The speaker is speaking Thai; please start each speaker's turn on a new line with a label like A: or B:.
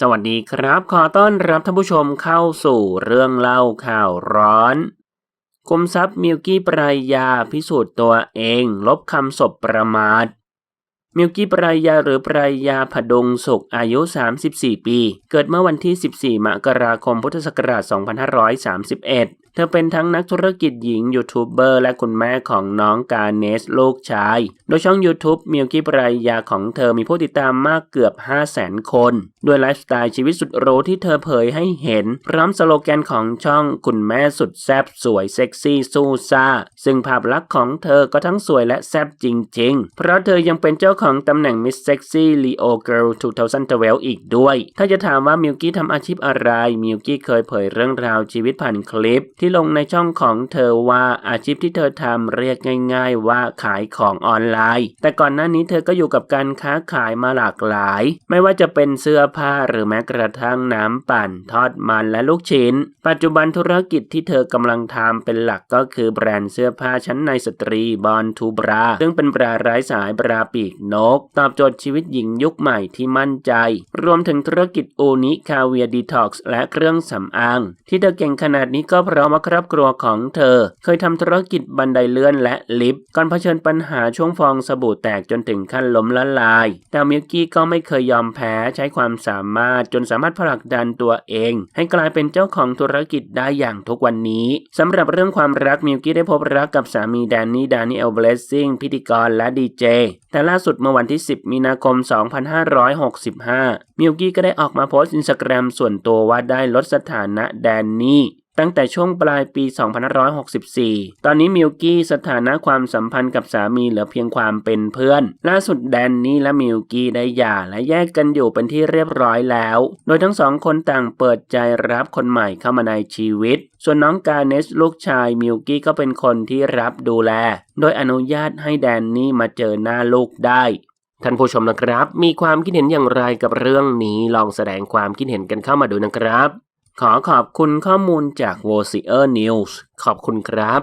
A: สวัสดีครับ ขอต้อนรับท่านผู้ชมเข้าสู่เรื่องเล่าข่าวร้อนกรมทรัพย์มิวกี้ปรายาพิสูจน์ตัวเอง ลบคำศพประมาทมิวกี้ปรายาหรือปรายาผดงสุขอายุ 34 ปี เกิดเมื่อวันที่ 14 มกราคมพุทธศักราช 2531 เธอเป็นทั้งนักธุรกิจหญิง ยูทูบเบอร์และคุณแม่ของน้องกาเนสลูกชาย โดยช่อง YouTube มิวกี้ปรายาของเธอมีผู้ติดตามมากเกือบ 500,000 คน ด้วยไลฟ์สไตล์ชีวิตสุดหรูที่เธอเผยให้เห็น พร้อมสโลแกนของช่องคุณแม่สุดแซ่บสวยเซ็กซี่สู้ซ่า ซึ่งภาพลักษณ์ของเธอก็ทั้งสวยและแซ่บจริง ๆ เพราะเธอยังเป็นเจ้าของตำแหน่ง Miss Sexy Leo Girl 2012 อีกด้วย ถ้าจะถามว่ามิวกี้ทำอาชีพอะไรมิวกี้เคยเผยเรื่องราวชีวิตผ่านคลิปที่ลงในช่องของเธอว่าอาชีพที่เธอทำเรียกง่าย ๆ ว่าขายของออนไลน์ แต่ก่อนหน้านี้เธอก็อยู่กับการค้าขายมาหลากหลาย ไม่ว่าจะเป็นเสื้อผ้าหรือแม้กระทั่งน้ำปั่น ทอดมันและลูกชิ้น ปัจจุบันธุรกิจที่เธอกำลังทำเป็นหลักก็คือแบรนด์เสื้อผ้าชั้นในสตรีบอลทูบราซึ่งเป็นบราไร้สายบราปีกนก ตอบโจทย์ชีวิตหญิงยุคใหม่ที่มั่นใจ รวมถึงธุรกิจอูนิคาเวียดีท็อกซ์และเครื่องสำอาง ที่เธอเก่งขนาดนี้ก็เพราะว่าครอบครัวของเธอ เคยทำธุรกิจบันไดเลื่อนและลิฟต์ก่อนเผชิญปัญหาช่วงฟองสบู่แตกจนถึงขั้นล้มละลาย แต่มิวกี้ก็ไม่เคยยอมแพ้ใช้ความสามารถจนสามารถผลักดันตัวเอง ให้กลายเป็นเจ้าของธุรกิจได้อย่างทุกวันนี้สำหรับเรื่องความรักมิวกี้ได้พบรักกับสามีแดนนี่ดานิเอลเบลสซิ่งพิธีกรและดีเจแต่ล่าสุดเมื่อวันที่ 10 มีนาคม 2565 มิวกี้ก็ได้ออกมาโพสต์อินสตาแกรมส่วนตัวว่าได้ลดสถานะแดนนี่ ตั้งแต่ช่วงปลายปี 2564 ตอนนี้มิวกี้สถานะความสัมพันธ์กับสามีเหลือเพียงความเป็นเพื่อน ล่าสุดแดนนี่และมิวกี้ได้หย่าและแยกกันอยู่เป็นที่เรียบร้อยแล้ว โดยทั้งสองคนต่างเปิดใจรับคนใหม่เข้ามาในชีวิต ส่วนน้องกาเนสลูกชายมิวกี้ก็เป็นคนที่รับดูแล โดยอนุญาตให้แดนนี่มาเจอหน้าลูกได้ท่านผู้ชมนะครับ มีความคิดเห็นอย่างไรกับเรื่องนี้ลองแสดงความคิดเห็นกันเข้ามาดูนะครับ ขอขอบคุณข้อมูลจาก v o c e r News ขอบคุณครับ